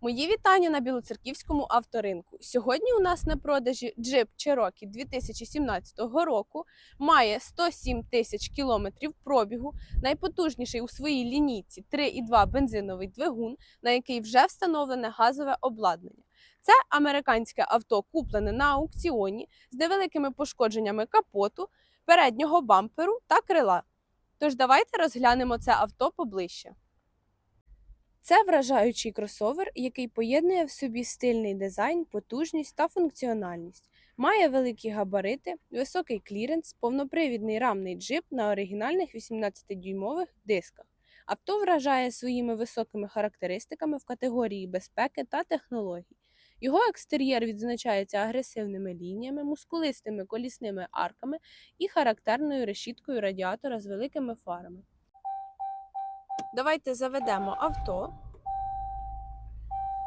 Мої вітання на Білоцерківському авторинку. Сьогодні у нас на продажі Cherokee 2017 року. Має 107 тисяч кілометрів пробігу, найпотужніший у своїй лінійці 3,2 бензиновий двигун, на який вже встановлене газове обладнання. Це американське авто, куплене на аукціоні з невеликими пошкодженнями капоту, переднього бамперу та крила. Тож давайте розглянемо це авто поближче. Це вражаючий кросовер, який поєднує в собі стильний дизайн, потужність та функціональність. Має великі габарити, високий кліренс, повнопривідний рамний джип на оригінальних 18-дюймових дисках. Авто вражає своїми високими характеристиками в категорії безпеки та технологій. Його екстер'єр відзначається агресивними лініями, мускулистими колісними арками і характерною решіткою радіатора з великими фарами. Давайте заведемо авто.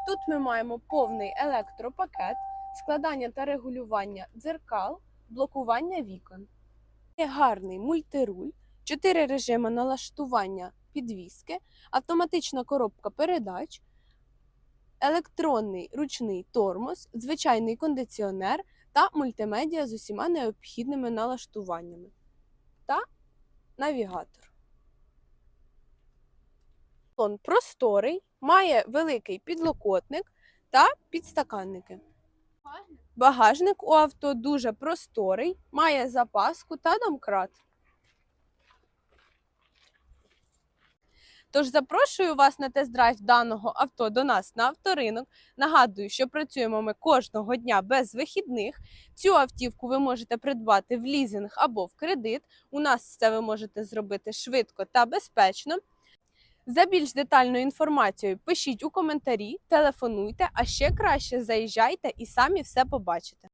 Тут ми маємо повний електропакет, складання та регулювання дзеркал, блокування вікон. Є гарний мультируль, 4 режими налаштування підвіски, автоматична коробка передач, електронний ручний тормоз, звичайний кондиціонер та мультимедіа з усіма необхідними налаштуваннями та навігатор. Салон просторий, має великий підлокотник та підстаканники. Багажник у авто дуже просторий, має запаску та домкрат. Тож запрошую вас на тест-драйв даного авто до нас на авторинок. Нагадую, що працюємо ми кожного дня без вихідних. Цю автівку ви можете придбати в лізинг або в кредит. У нас це ви можете зробити швидко та безпечно. За більш детальною інформацією пишіть у коментарі, телефонуйте, а ще краще заїжджайте і самі все побачите.